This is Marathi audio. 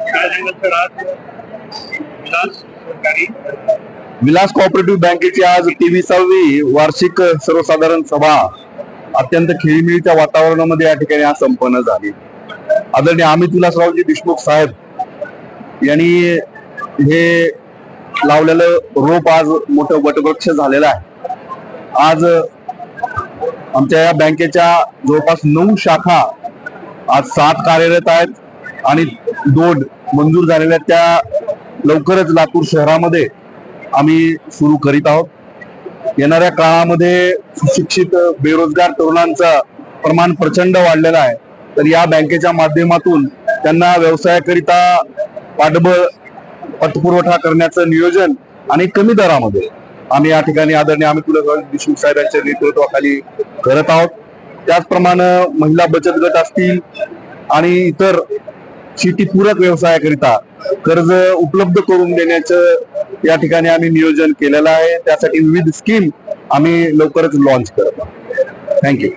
काय आज विलास सरकारी विलास कोऑपरेटिव्ह बँकेची आज तेविसावी वार्षिक सर्वसाधारण सभा अत्यंत खेळीमेळीच्या वातावरणामध्ये या ठिकाणी आज संपन्न झाली. आदरणीय अमित विलासरावजी देशमुख साहेब यांनी हे लावलेलं रोप आज मोठं वटवृक्ष झालेलं आहे. आज आमच्या या बँकेच्या जवळपास नऊ शाखा आज सात कार्यरत आहेत. आणि दोन मंजूर झालेल्या त्या लवकरच लातूर शहरामध्ये आम्ही सुरू करीत आहोत. येणाऱ्या काळामध्ये सुशिक्षित बेरोजगार तरुणांचं प्रमाण प्रचंड वाढलेलं आहे. तर या बँकेच्या माध्यमातून त्यांना व्यवसायाकरिता पाठबळ पतपुरवठा करण्याचं नियोजन आणि कमी दरामध्ये आम्ही या ठिकाणी आदरणीय आम्ही तुला देशमुख साहेबांच्या नेतृत्वाखाली करत आहोत. त्याचप्रमाणे महिला बचत गट असतील आणि इतर शेतीपूरक व्यवसायाकरिता कर्ज उपलब्ध करून देण्याचं या ठिकाणी आम्ही नियोजन केलेलं आहे. त्यासाठी विविध स्कीम आम्ही लवकरच लॉन्च करत आहोत. थँक्यू